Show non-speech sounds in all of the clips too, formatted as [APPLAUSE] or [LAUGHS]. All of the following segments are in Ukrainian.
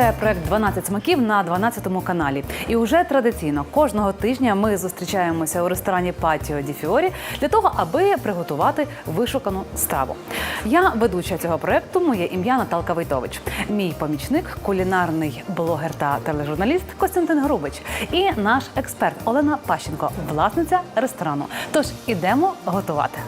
Це проект «12 смаків на 12 каналі. І уже традиційно кожного тижня ми зустрічаємося у ресторані Патіо Ді Фіорі для того, аби приготувати вишукану страву. Я ведуча цього проекту. Моє ім'я Наталка Войтович. Мій помічник, кулінарний блогер та тележурналіст Костянтин Грубич і наш експерт Олена Пащенко, власниця ресторану. Тож ідемо готувати.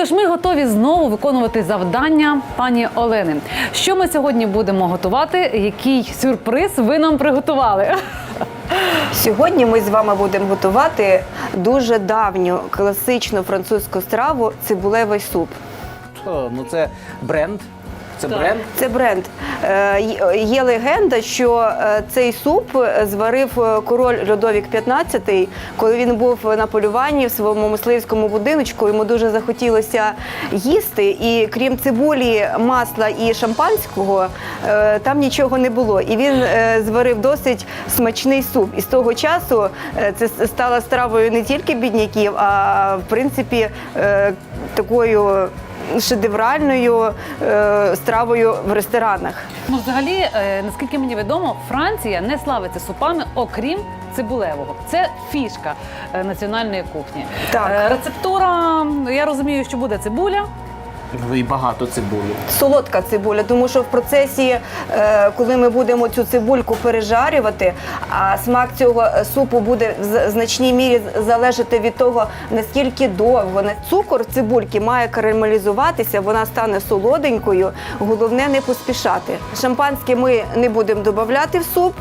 Тож ми готові знову виконувати завдання пані Олени. Що ми сьогодні будемо готувати? Який сюрприз ви нам приготували? Сьогодні ми з вами будемо готувати дуже давню класичну французьку страву цибулевий суп. О, ну це бренд. Це Так. бренд. Це бренд. Е, Є легенда, що е, цей суп зварив е, король Людовік XV, коли він був на полюванні в своєму мисливському будиночку. Йому дуже захотілося їсти, і крім цибулі, масла і шампанського, е, там нічого не було. І він е, зварив досить смачний суп. І з того часу е, це стало стравою не тільки бідняків, а в принципі е, такою шедевральною е, стравою в ресторанах. Ну, взагалі, е, наскільки мені відомо, Франція не славиться супами, окрім цибулевого. Це фішка е, національної кухні. Так. Е, Рецептура, я розумію, що буде цибуля. І багато цибулі. Солодка цибуля, тому що в процесі, е, коли ми будемо цю цибульку пережарювати, а смак цього супу буде в значній мірі залежати від того, наскільки довго цукор цибульки має карамелізуватися, вона стане солоденькою. Головне не поспішати. Шампанське ми не будемо додавати в суп.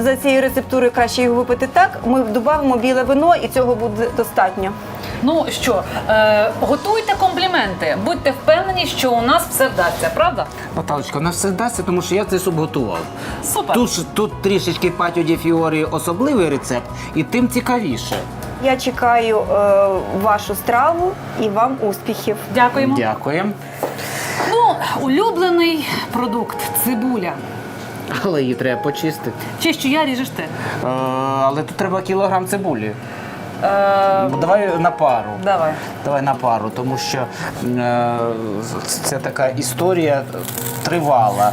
За цією рецептурою краще його випити так. Ми додамо біле вино, і цього буде достатньо. Ну що, е, готуйте компліменти, будьте впевнені, що у нас все вдасться, правда? Наталочка, у нас все вдасться, тому що я цей суп готував. Супер. Тут, ж- тут трішечки патіо ді фіорі особливий рецепт, і тим цікавіше. Я чекаю е, вашу страву і вам успіхів. Дякуємо. Дякуємо. Ну, улюблений продукт цибуля. Але її треба почистити. Чи що я ріжеш ти? Е, але тут треба кілограм цибулі. Е, Давай на пару. давай. Давай на пару, тому що е, це така історія тривала.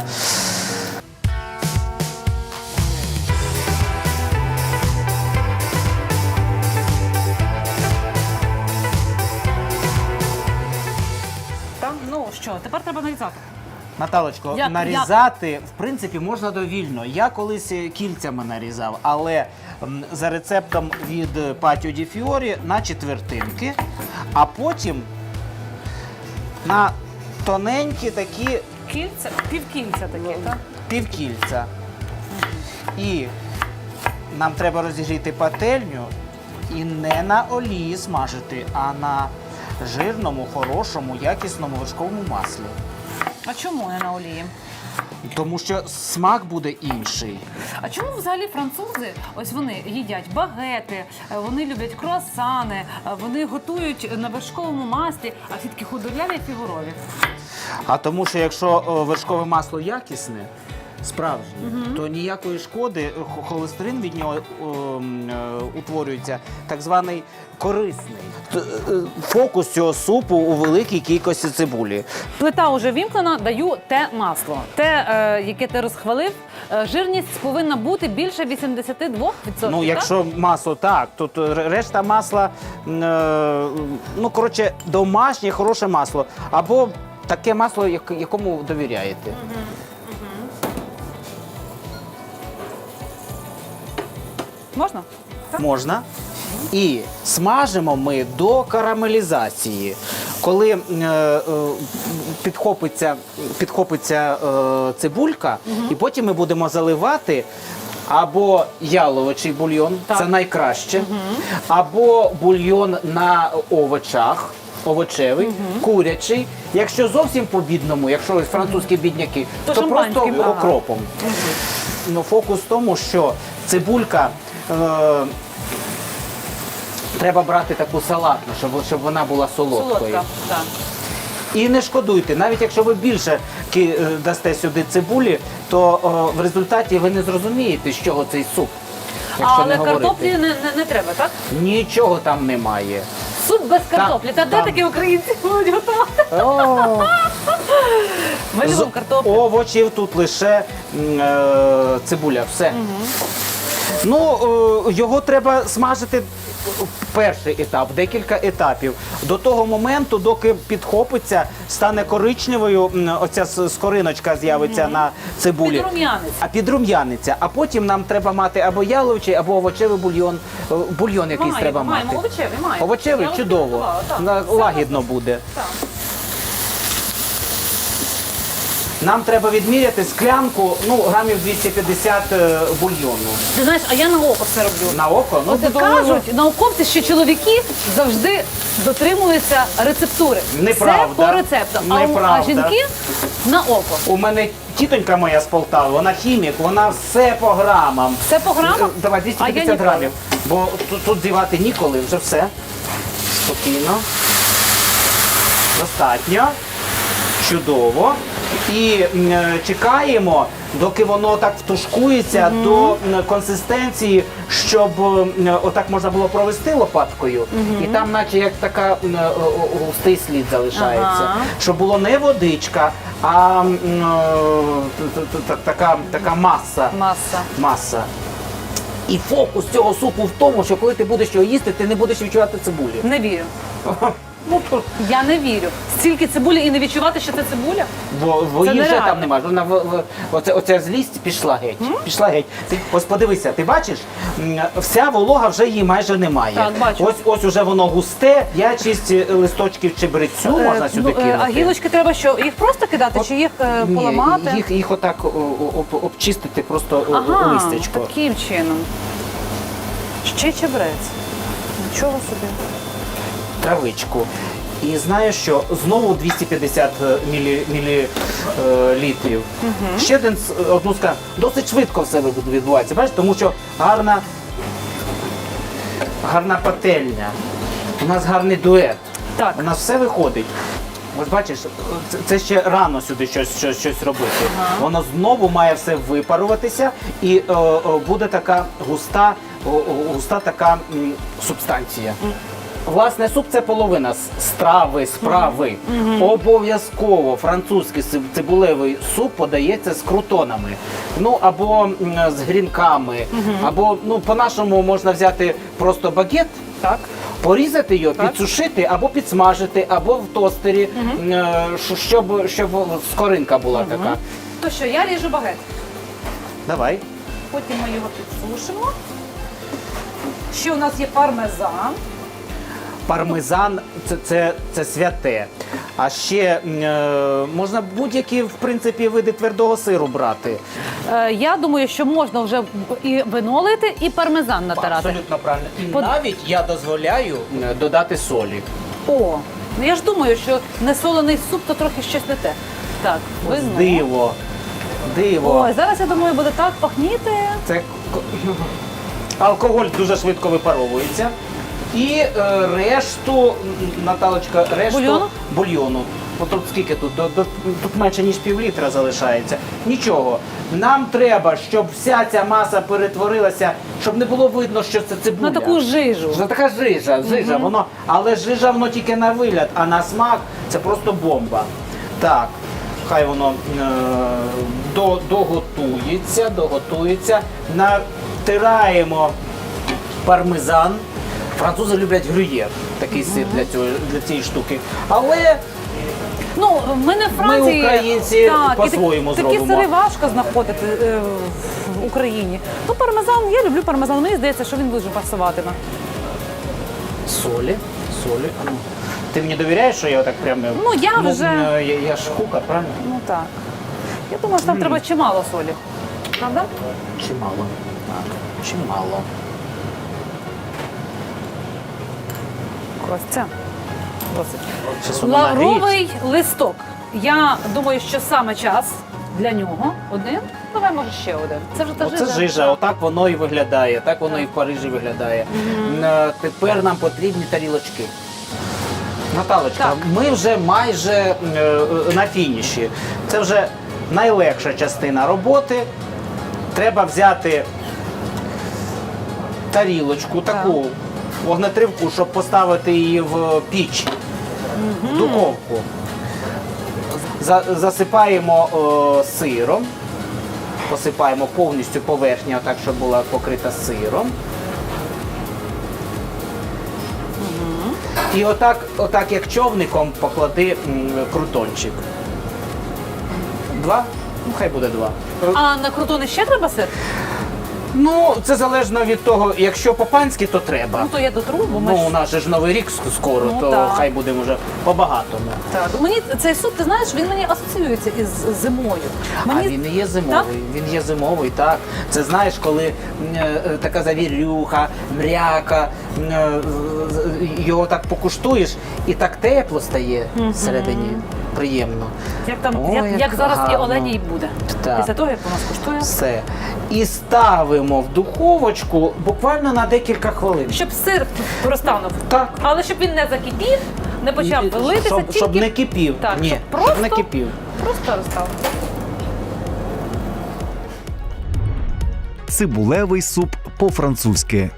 Так, ну що, тепер треба нарізати. Наталочко, Як- нарізати в принципі можна довільно. Я колись кільцями нарізав, але за рецептом від Патіо Ді Фіорі на четвертинки, а потім на тоненькі такі Кільця, півкільця таке, так? півкільця. І нам треба розігріти пательню і не на олії смажити, а на жирному, хорошому, якісному вершковому маслі. А чому не на олії? Тому що смак буде інший. А чому взагалі французи, ось вони їдять багети, е, вони люблять круасани, е, вони готують на вершковому маслі, а всі такі худорляві фігурові. А тому, що якщо вершкове масло якісне, справжнє, то ніякої шкоди е, холестерин від нього е, м, е, утворюється, так званий корисний. Т- е, Фокус цього супу у великій кількості цибулі. Плита вже вімкнена, даю те масло. Те, е, яке ти розхвалив, е, жирність повинна бути більше 82%. Ну, так? якщо масло так, то, то ре- решта масла, м, е, ну коротше, домашнє хороше масло. Або таке масло, як- якому довіряєте. Можна? Можна. І смажимо ми до карамелізації. Коли е, е, підхопиться, підхопиться е, цибулька, і потім ми будемо заливати або яловичий бульйон, Так. це найкраще, або бульйон на овочах. Овочевий, курячий. Якщо зовсім по-бідному, якщо ось французькі бідняки, То то, просто шампанським, ага. окропом. Ну, фокус в тому, що цибулька треба брати таку салатну, щоб, щоб вона була солодкою. Солодка. Так. І не шкодуйте, навіть якщо ви більше е, дасте сюди цибулі, то е, в результаті ви не зрозумієте, з чого цей суп. Якщо Але не картоплі не, не, не треба, так? Нічого там немає. Суп без картоплі. Та де там. такі українці будуть готувати? О, Ми любимо картоплю. овочів тут лише е, цибуля. Все. Ну, е, його треба смажити перший етап, декілька етапів. До того моменту, доки підхопиться, стане коричневою, м, оця с- скориночка з'явиться на цибулі. Підрум'яниться. А підрум'яниться. А потім нам треба мати або яловичий, або овочевий бульйон. Е, Бульйон якийсь Маємо, треба маємо, мати. овочевий, маємо. Овочевий Я вже чудово. приготувала, так. На- Все Лагідно буде. Так. Нам треба відміряти склянку, ну, грамів 250 е, бульйону. Ти знаєш, а я на око все роблю. На око? Ну, От будемо- кажуть науковці, що чоловіки завжди дотримуються рецептури. Неправда. Все по рецепту. А, у- а жінки на око. У мене тітонька моя з Полтави, вона хімік, вона все по грамам. Все по грамам? Е, Давай А я 250 ніколи. грамів. Бо тут, тут зівати ніколи, вже все. Спокійно. Достатньо. Чудово. І е, чекаємо, доки воно так втушкується до консистенції, щоб отак можна було провести лопаткою. І там, наче як така е, густий слід залишається. Ага. Щоб було не водичка, а е, така, така маса. Маса. Маса. І фокус цього супу в тому, що коли ти будеш його їсти, ти не будеш відчувати цибулі. Не вірю. [LAUGHS] Ну, Я не вірю. Стільки цибулі і не відчувати, що це цибуля. бо, бо Це її вже нереально. там немає. Вона в, в, оце, оця злість пішла геть. Пішла геть. Ти ось подивися, ти бачиш, м, вся волога вже її майже немає. Так, бачу. Ось ось уже воно густе, 5-6 листочків чебрецю можна Е, сюди ну, е, кинути. А гілочки треба що? Їх просто кидати чи їх е, Ні, поламати? їх, їх отак о, о, об- обчистити просто о- Ага, листячко. таким чином. Ще чебрець. Нічого собі. Травичку. І знаєш що? Знову 250 мілі, мілі, е, літрів. Ще один, одну ска. Досить швидко все відбувається. Бачиш, тому що гарна, гарна пательня. У нас гарний дует. Так. У нас все виходить. Ось бачиш, це, ще рано сюди щось, щось, щось робити. Воно знову має все випаруватися і е, е, буде така густа, о, о, густа така м, субстанція. Власне, суп це половина страви, справи. Обов'язково французький цибулевий суп подається з крутонами. Ну або з грінками, або ну по-нашому можна взяти просто багет. Так. Порізати його, підсушити або підсмажити, або в тостері, м, е, щоб, щоб скоринка була така. То що, я ріжу багет. Давай. Потім ми його підсушимо. Ще у нас є пармезан. Пармезан це, це, це святе. А ще е, можна будь-які в принципі види твердого сиру брати. Е, я думаю, що можна вже і вино лити, і пармезан натирати. Абсолютно правильно. І Под- навіть я дозволяю додати солі. О, ну я ж думаю, що несолений суп то трохи щось не те. Так, Ось диво. Диво. Ой, зараз я думаю, буде так пахніти. Це [LAUGHS] алкоголь дуже швидко випаровується. І е, решту, Наталочка, решту Бульйону? бульйону. От тут скільки тут? До, до, тут менше ніж півлітра залишається. Нічого. Нам треба, щоб вся ця маса перетворилася, щоб не було видно, що це цибуля. На таку жижу. Це така жижа, жижа, воно, але жижа воно тільки на вигляд, а на смак це просто бомба. Так, хай воно е, до, доготується, доготується. Натираємо пармезан. Французи люблять грюєр, такий сир для, цього, для цієї штуки. Але Ну, ми не в Франції. українці, так- по-своєму Такі зробимо. сири важко знаходити е, в Україні. Ну, пармезан, я люблю пармезан. Мені здається, що він дуже пасуватиме. солі, солі. А ну, Ти мені довіряєш, що я отак прямо. Ну, я вже- е, Я, я ж кухар, правильно? Ну так. Я думаю, що там треба чимало солі. Правда? Чимало. Так, чимало. Ось це. Досить. Лавровий листок. Я думаю, що саме час для нього. Один. Давай, може, ще один. Це вже та Оце жижа, отак воно і виглядає, так воно і в Парижі виглядає. Е, Тепер нам потрібні тарілочки. Наталочка, Так. ми вже майже е, е, на фініші. Це вже найлегша частина роботи. Треба взяти тарілочку, таку вогнетривку, щоб поставити її в піч, в духовку. За- засипаємо е, сиром, посипаємо повністю поверхню, так, щоб була покрита сиром. І отак, отак, як човником, поклади м, крутончик. Два? Ну, хай буде два. А на крутони ще треба сир? Ну, це залежно від того, якщо по-панськи, то треба. Ну то я дотру, бо ми Ну, ж... у нас же ж новий рік скоро, Ну, то так. хай будемо вже по-багатому. Так. Мені цей суп, ти знаєш, він мені асоціюється із зимою. Мені... А він не є зимовий, він є зимовий, так. Це знаєш, коли м, е, е, така завірюха, мряка, м, е, з- з- його так покуштуєш і так тепло стає всередині. Приємно. Як там, Ой, як, як як зараз і гарно. оленій буде. Так. Після того, як вона скуштує. Все. І ставимо в духовочку буквально на декілька хвилин. Щоб сир розтанув. Так. Але щоб він не закипів, не почав І- вилитися, щоб, тільки щоб не кипів. Так, Ні, щоб щоб не кипів. просто розтав. Цибулевий суп по-французьки.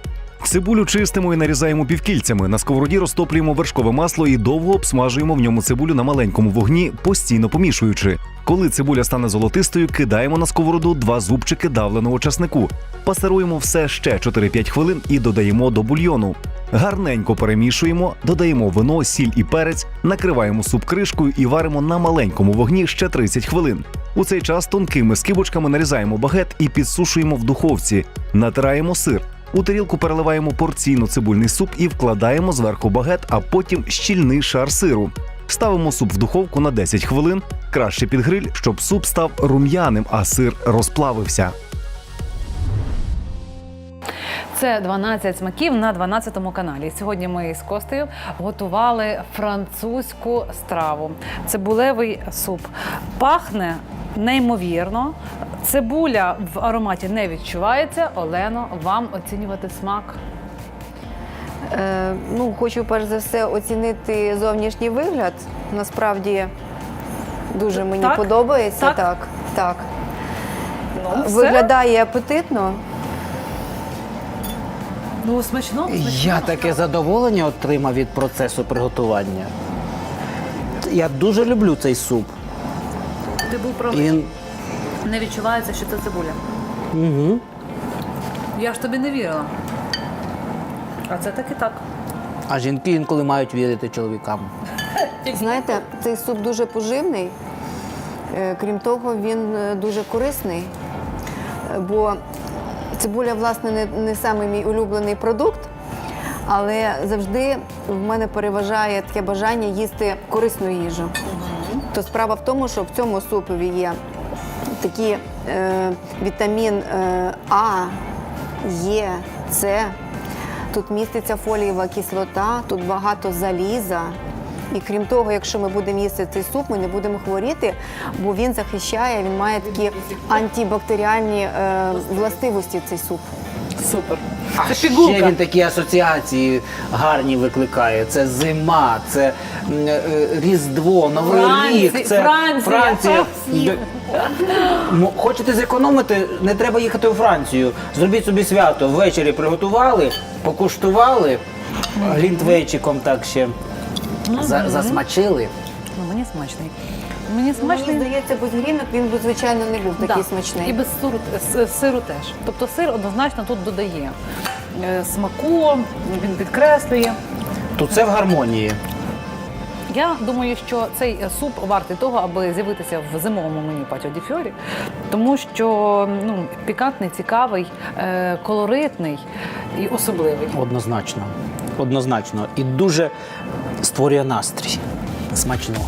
Цибулю чистимо і нарізаємо півкільцями. На сковороді розтоплюємо вершкове масло і довго обсмажуємо в ньому цибулю на маленькому вогні, постійно помішуючи. Коли цибуля стане золотистою, кидаємо на сковороду два зубчики давленого часнику. Пасируємо все ще 4-5 хвилин і додаємо до бульйону. Гарненько перемішуємо, додаємо вино, сіль і перець, накриваємо суп кришкою і варимо на маленькому вогні ще 30 хвилин. У цей час тонкими скибочками нарізаємо багет і підсушуємо в духовці. Натираємо сир. У тарілку переливаємо порційно цибульний суп і вкладаємо зверху багет, а потім щільний шар сиру. Ставимо суп в духовку на 10 хвилин, краще під гриль, щоб суп став рум'яним, а сир розплавився. Це 12 смаків на 12 каналі. Сьогодні ми з Костею готували французьку страву. Цибулевий суп. Пахне неймовірно. Цибуля в ароматі не відчувається. Олено, вам оцінювати смак. Е, ну, хочу перш за все оцінити зовнішній вигляд. Насправді дуже мені Так? подобається. Так? Так, так. Ну. Виглядає апетитно. Ну, смачно. смачно. Я таке задоволення отримав від процесу приготування. Я дуже люблю цей суп. Ти був правий. Він Не відчувається, що це цибуля. угу. Я ж тобі не вірила. А це так і так. А жінки інколи мають вірити чоловікам. Знаєте, цей суп дуже поживний. Е, Крім того, він е, дуже корисний, Е, бо цибуля, власне, не, не самий мій улюблений продукт, але завжди в мене переважає таке бажання їсти корисну їжу. То справа в тому, що в цьому супові є такі е, вітамін е, А, Є, С. Тут міститься фолієва кислота, тут багато заліза. І крім того, якщо ми будемо їсти цей суп, ми не будемо хворіти, бо він захищає, він має такі антибактеріальні е, властивості цей суп. Супер. А Це ще пігулка. він такі асоціації гарні викликає. Це зима, це е, Різдво, Новий Франція, рік, це Франція, Франція. Франція. М, Хочете зекономити, не треба їхати у Францію. Зробіть собі свято. Ввечері приготували, покуштували глінтвейчиком так ще за- засмачили. Ну, мені смачний. Мені Ну, Мені смачний. здається, без грінок він би, звичайно, не був такий Да. смачний. І без сиру, с- сиру теж. Тобто сир однозначно тут додає е, смаку, він підкреслює. Тут це в гармонії. Я думаю, що цей е, суп вартий того, аби з'явитися в зимовому меню Патіо Ді Фьорі, тому що ну, пікантний, цікавий, е, колоритний і особливий. Однозначно. Однозначно. І дуже створює настрій смачного.